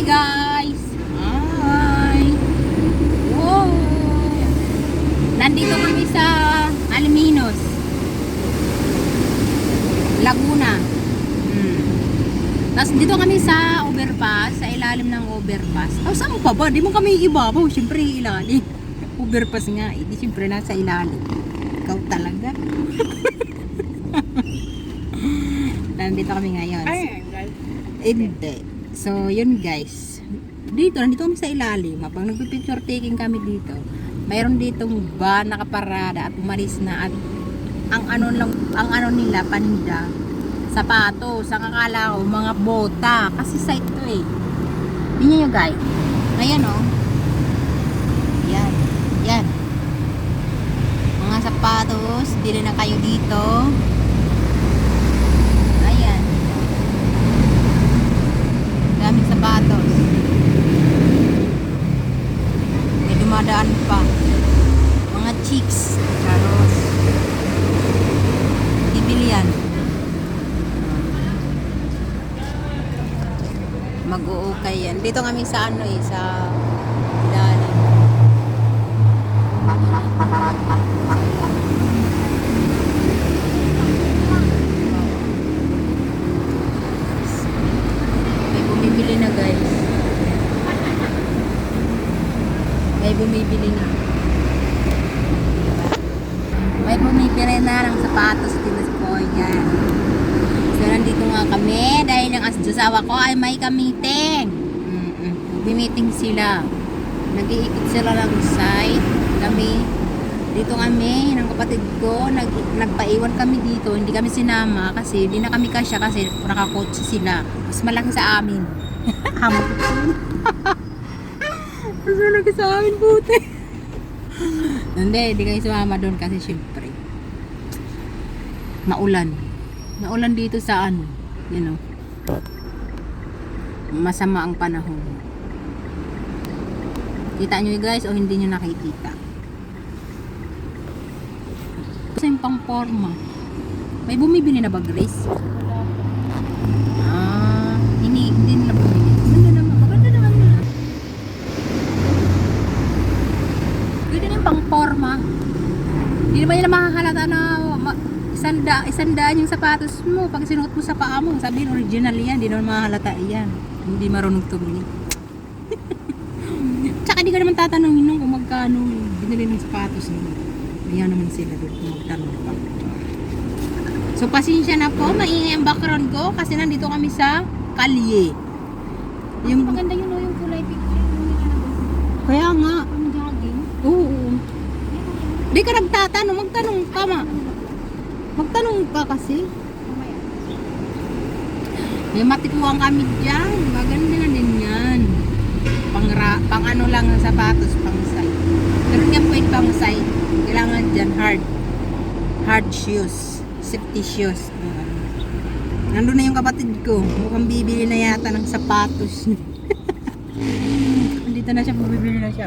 Hi guys! Hi! Wow! Nandito kami sa Alaminos. Laguna. Hmm. Tapos dito kami sa overpass, sa ilalim ng overpass. Oh, saan pa ba? Di mo kami ibabaw. Siyempre ilalim. Overpass nga. Eh, di siyempre nasa ilalim. Ikaw talaga. Nandito kami ngayon. Ay, guys. Hindi. So, yun guys. Dito, nandito kami sa ilalim. Pag nagpipicture taking kami dito, mayroon ditong van nakaparada at umalis na at ang ano lang ang ano nila paninda. Sapatos. Ang akala ko mga bota. Kasi site to eh. Tingnan nyo guys. Ayan oh. Yan yan mga sapatos. Dili na kayo dito ayan daming sapatos may dumadaan pa mga chicks charos bibili yan mag-uukay yan. Dito kami sa ano eh sa ilalim may bumibili na guys. May bumibili na. May bumibili na ng sapatos dito ko yan so nandito nga kami dahil yung asawa ko ay may ka-meeting. Mm-mm. Nagbi-meeting sila. Nag-iikot sila ng site. Kami dito kami ng kapatid ko nag, nagpaiwan kami dito. Hindi kami sinama kasi hindi na kami kasya kasi nakakotse sila. Mas malaki sa amin. Hamot mas malaki sa amin puti hindi hindi kayo sumama doon kasi syempre maulan maulan dito sa ano you know. Masama ang panahon. Kita nyo guys o hindi nyo nakikita? Kasi yung pang forma may bumibili na ba Grace? ah hindi, hindi nila bumibili. Maganda naman maganda naman nila pwede na yung pang forma hindi naman nila makakalata na ma- isanda, isandaan yung sapatos mo. Pag sinuot mo sa paa mo sabihin original yan hindi naman makahalata yan. Hindi marunong tumingin. Tsaka di ka naman tatanungin nung kung magkano binili ng sapatos nila kaya naman sila doon kung magtanong pa so pasensya na po. Maingay ang background ko kasi nandito kami sa kalye. Yung Maganda yun, oh, yung kulay picture. Nilalabas. kaya nga. Ang jogging. oo. Di ka nagtatanong. Magtanong ka ma magtanong ka kasi. May matikuhan kami dyan. Maganda din yan. Pang, ra- pang ano lang ang sapatos, pang side. Pero yan pwede pang side. Kailangan dyan hard. Hard shoes. Safety shoes. Nandun na yung kapatid ko. Mukhang bibili na yata ng sapatos. Andito na siya, bumibili na siya.